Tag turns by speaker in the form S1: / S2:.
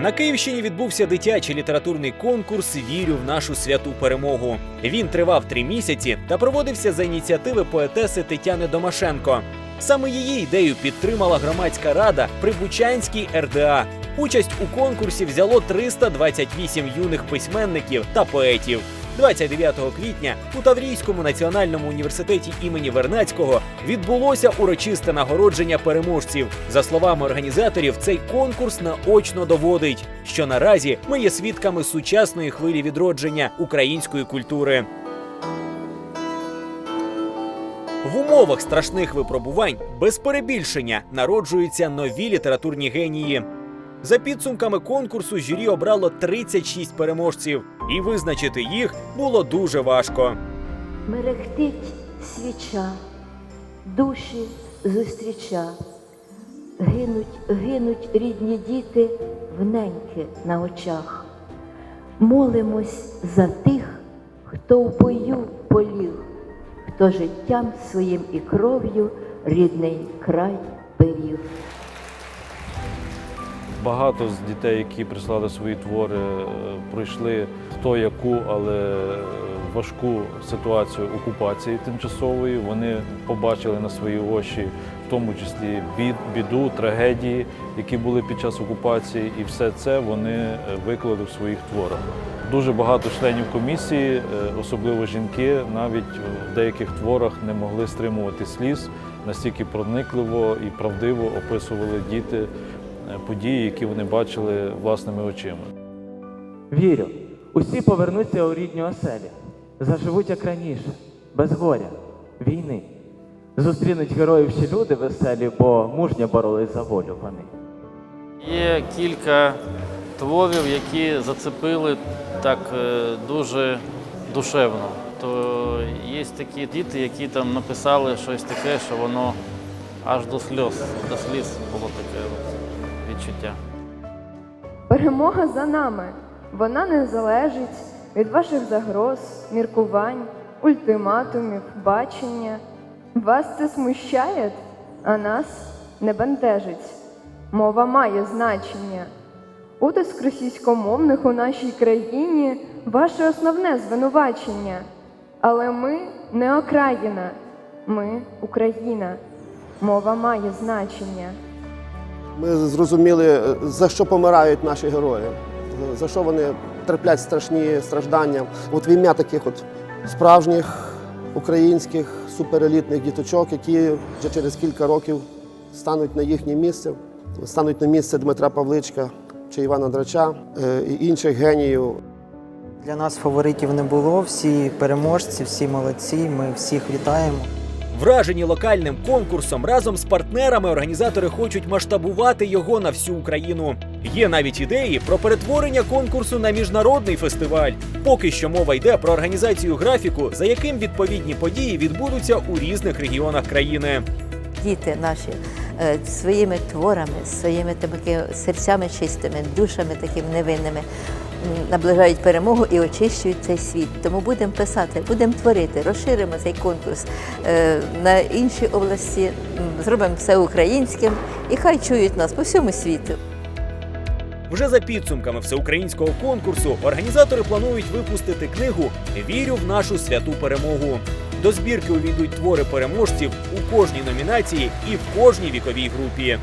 S1: На Київщині відбувся дитячий літературний конкурс Вірю в нашу святу перемогу. Він тривав три місяці та проводився за ініціативи поетеси Тетяни Домашенко. Саме її ідею підтримала громадська рада при Бучанській РДА. Участь у конкурсі взяло 328 юних письменників та поетів. 29 квітня у Таврійському національному університеті імені Вернацького відбулося урочисте нагородження переможців. За словами організаторів, цей конкурс наочно доводить, що наразі ми є свідками сучасної хвилі відродження української культури. В умовах страшних випробувань без перебільшення народжуються нові літературні генії. За підсумками конкурсу журі обрало 36 переможців, і визначити їх було дуже важко.
S2: Мерехтить свіча, душі зустріча. Гинуть, гинуть рідні діти в неньки на очах. Молимось за тих, хто в бою поліг, хто життям своїм і кров'ю рідний край беріг.
S3: Багато з дітей, які прислали свої твори, е, пройшли хто яку, але важку ситуацію окупації тимчасової. Вони побачили на свої очі, в тому числі бід, біду, трагедії, які були під час окупації, і все це вони е, виклали в своїх творах. Дуже багато членів комісії, е, особливо жінки, навіть в деяких творах не могли стримувати сліз, настільки проникливо і правдиво описували діти події, які вони бачили власними очима.
S4: Вірю, усі повернуться у рідні оселі, заживуть як раніше, без горя, війни. Зустрінуть героїв ще люди веселі, бо мужньо боролись за волю вони.
S5: Є кілька творів, які зацепили так е, дуже душевно. То є такі діти, які там написали щось таке, що воно аж до сльоз, до сліз було таке от відчуття.
S6: Перемога за нами. Вона не залежить від ваших загроз, міркувань, ультиматумів, бачення. Вас це смущає, а нас не бентежить. Мова має значення. Утиск російськомовних у нашій країні ваше основне звинувачення. Але ми не окраїна, ми Україна. Мова має значення.
S7: Ми зрозуміли, за що помирають наші герої, за що вони терплять страшні страждання. От в ім'я таких от справжніх українських суперелітних діточок, які вже через кілька років стануть на їхнє місце, стануть на місце Дмитра Павличка чи Івана Драча е, і інших геніїв.
S8: Для нас фаворитів не було. Всі переможці, всі молодці. Ми всіх вітаємо.
S1: Вражені локальним конкурсом разом з партнерами організатори хочуть масштабувати його на всю Україну. Є навіть ідеї про перетворення конкурсу на міжнародний фестиваль. Поки що мова йде про організацію графіку, за яким відповідні події відбудуться у різних регіонах країни.
S9: діти наші е, своїми творами, своїми такими серцями чистими, душами такими невинними наближають перемогу і очищують цей світ. Тому будемо писати, будемо творити, розширимо цей конкурс е, на інші області, зробимо все українським і хай чують нас по всьому світу.
S1: Вже за підсумками всеукраїнського конкурсу організатори планують випустити книгу Вірю в нашу святу перемогу. До збірки увійдуть твори переможців у кожній номінації і в кожній віковій групі.